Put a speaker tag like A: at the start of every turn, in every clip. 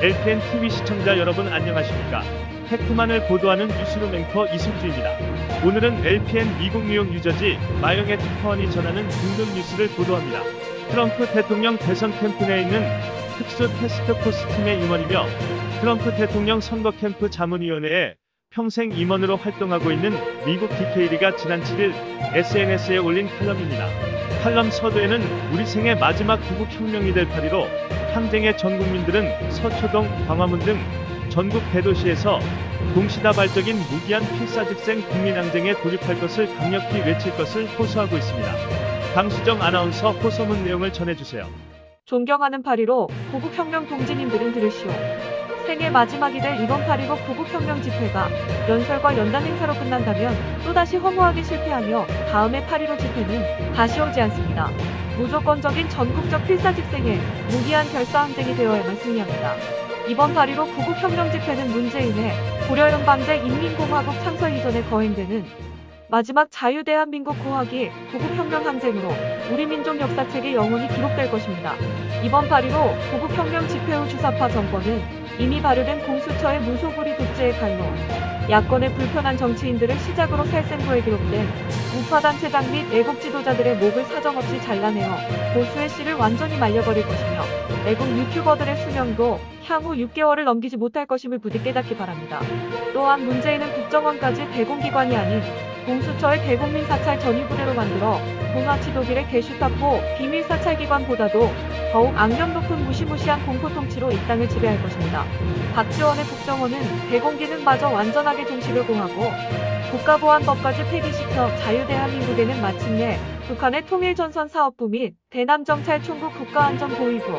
A: LPN TV 시청자 여러분 안녕하십니까? 팩트만을 보도하는 뉴스룸 앵커 이승주입니다. 오늘은 LPN 미국 뉴욕 유저지 마영의 특파원이 전하는 등등 뉴스를 보도합니다. 트럼프 대통령 대선 캠프 내에 있는 특수 테스크포스 팀의 임원이며 트럼프 대통령 선거 캠프 자문위원회에 평생 임원으로 활동하고 있는 미국 디케이리가 지난 7일 SNS에 올린 칼럼입니다. 칼럼 서두에는 우리 생의 마지막 구국혁명이 될 파리로 항쟁의 전 국민들은 서초동, 광화문 등 전국 대도시에서 동시다발적인 무기한 필사직생 국민항쟁에 돌입할 것을 강력히 외칠 것을 호소하고 있습니다. 강수정 아나운서 호소문 내용을 전해주세요.
B: 존경하는 파리로 구국혁명 동지님들은 들으시오. 생애 마지막이 될 이번 파리로 구국혁명 집회가 연설과 연단 행사로 끝난다면 또다시 허무하게 실패하며 다음의 파리로 집회는 다시 오지 않습니다. 무조건적인 전국적 필사직생에 무기한 결사항쟁이 되어야만 승리합니다. 이번 파리로 구국혁명 집회는 문재인의 고려형 방제 인민공화국 창설 이전에 거행되는 마지막 자유대한민국 구하기 구국혁명 항쟁으로 우리 민족 역사책에 영원히 기록될 것입니다. 이번 파리로 구국혁명 집회 후 주사파 정권은 이미 발효된 공수처의 무소불위 독재의 칼로 야권의 불편한 정치인들을 시작으로 살생부에 기록된 우파단체장 및 애국 지도자들의 목을 사정없이 잘라내어 보수의 씨를 완전히 말려버릴 것이며 애국 유튜버들의 수명도 향후 6개월을 넘기지 못할 것임을 부디 깨닫기 바랍니다. 또한 문재인은 국정원까지 대공기관이 아닌 공수처의 대국민 사찰 전위부대로 만들어 동아치 독일의 게슈타포 비밀 사찰 기관보다도 더욱 악명 높은 무시무시한 공포 통치로 이 땅을 지배할 것입니다. 박지원의 국정원은 대공기능마저 완전하게 종식을 공하고 국가보안법까지 폐기시켜 자유대한민국에는 마침내 북한의 통일전선 사업부 및 대남정찰 총국 국가안전보위부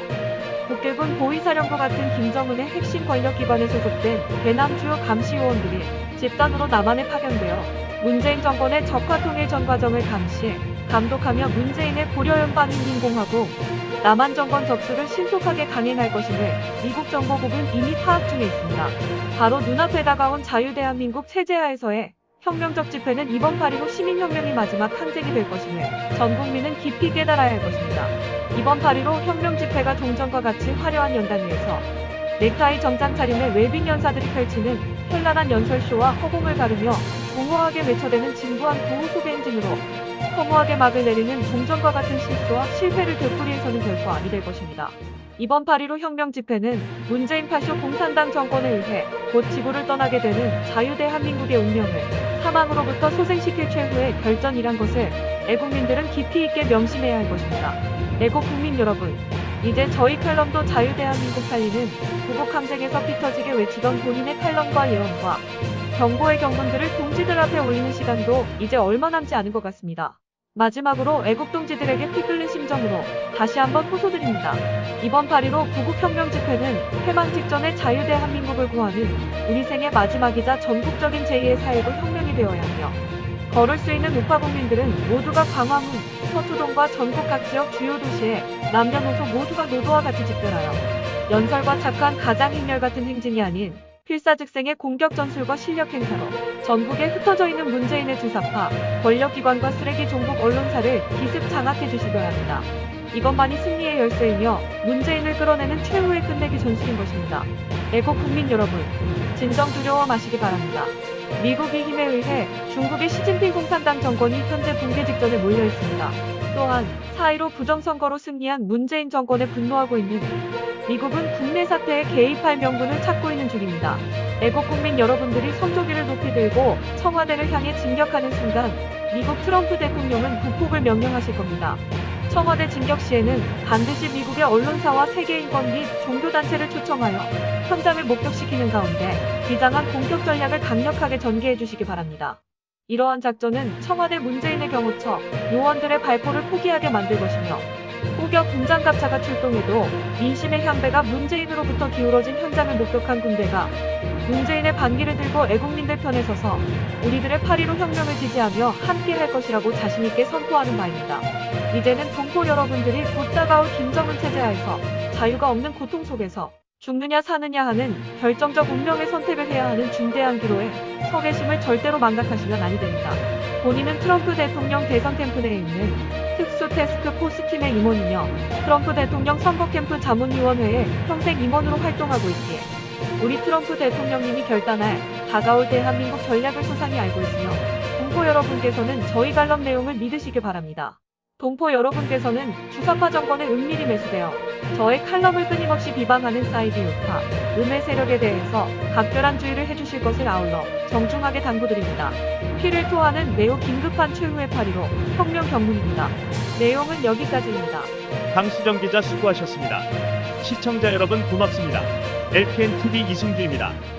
B: 국계군 보위사령부 같은 김정은의 핵심 권력기관에 소속된 대남 주요 감시요원들이 집단으로 남한에 파견되어 문재인 정권의 적화 통일 전 과정을 감시, 감독하며 문재인의 고려연방인민공화국 남한 정권 접수를 신속하게 강행할 것임을 미국 정보국은 이미 파악 중에 있습니다. 바로 눈앞에 다가온 자유대한민국 체제하에서의 혁명적 집회는 이번 파리로 시민혁명이 마지막 항쟁이 될 것임을 전 국민은 깊이 깨달아야 할 것입니다. 이번 파리로 혁명 집회가 종전과 같이 화려한 연단 위에서 넥타이 정장 차림의 웰빙 연사들이 펼치는 현란한 연설쇼와 허공을 가르며 공허하게 외쳐대는 진부한 구호 소개 행진으로 허무하게 막을 내리는 종전과 같은 실수와 실패를 되풀이해서는 결코 아니 될 것입니다. 이번 파리로 혁명 집회는 문재인 파쇼 공산당 정권에 의해 곧 지구를 떠나게 되는 자유대한민국의 운명을 사망으로부터 소생시킬 최후의 결전이란 것을 애국민들은 깊이 있게 명심해야 할 것입니다. 애국 국민 여러분, 이제 저희 칼럼도 자유대한민국 살리는 구국 항쟁에서 피터지게 외치던 본인의 칼럼과 예언과 경고의 경문들을 동지들 앞에 올리는 시간도 이제 얼마 남지 않은 것 같습니다. 마지막으로 애국 동지들에게 피 끓는 심정으로 다시 한번 호소드립니다. 이번 파리로 구국혁명 집회는 해방 직전의 자유대 한민국을 구하는 우리 생의 마지막이자 전국적인 제2의 사회고 혁명이 되어야 하며 걸을 수 있는 우파 국민들은 모두가 광화문, 서초동과 전국 각 지역 주요 도시에 남녀노소 모두가 노도와 같이 집결하여 연설과 착한 가장 행렬 같은 행진이 아닌 필사즉생의 공격 전술과 실력 행사로 전국에 흩어져 있는 문재인의 주사파, 권력기관과 쓰레기 종북 언론사를 기습 장악해 주시려야 합니다. 이것만이 승리의 열쇠이며 문재인을 끌어내는 최후의 끝내기 전술인 것입니다. 애국 국민 여러분, 진정 두려워 마시기 바랍니다. 미국이 힘에 의해 중국의 시진핑 공산당 정권이 현재 붕괴 직전에 몰려 있습니다. 또한 4.15 부정선거로 승리한 문재인 정권에 분노하고 있는 미국은 국내 사태에 개입할 명분을 찾고 있는 중입니다. 애국 국민 여러분들이 손조기를 높이 들고 청와대를 향해 진격하는 순간 미국 트럼프 대통령은 북폭을 명령하실 겁니다. 청와대 진격 시에는 반드시 미국의 언론사와 세계인권 및 종교단체를 초청하여 현장을 목격시키는 가운데 비장한 공격 전략을 강력하게 전개해 주시기 바랍니다. 이러한 작전은 청와대 문재인의 경호처 요원들의 발포를 포기하게 만들 것이며 호격 군장갑차가 출동해도 민심의 향배가 문재인으로부터 기울어진 현장을 목격한 군대가 문재인의 반기를 들고 애국민들 편에 서서 우리들의 8.15 혁명을 지지하며 함께 할 것이라고 자신있게 선포하는 바입니다. 이제는 동포 여러분들이 곧 다가올 김정은 체제하에서 자유가 없는 고통 속에서 죽느냐 사느냐 하는 결정적 운명의 선택을 해야 하는 중대한 기로에 서 계심을 절대로 망각하시면 아니 됩니다. 본인은 트럼프 대통령 대선 캠프 내에 있는 특수 테스크 포스 팀의 임원이며 트럼프 대통령 선거 캠프 자문위원회에 평생 임원으로 활동하고 있기에 우리 트럼프 대통령님이 결단할 다가올 대한민국 전략을 소상히 알고 있으며 동포 여러분께서는 저희 관람 내용을 믿으시길 바랍니다. 동포 여러분께서는 주사파 정권에 은밀히 매수되어 저의 칼럼을 끊임없이 비방하는 사이드 유파, 음의 세력에 대해서 각별한 주의를 해주실 것을 아울러 정중하게 당부드립니다. 피를 토하는 매우 긴급한 최후의 파리로 혁명 경문입니다. 내용은 여기까지입니다.
A: 강수정 기자 수고하셨습니다. 시청자 여러분 고맙습니다. LPN TV 이승주입니다.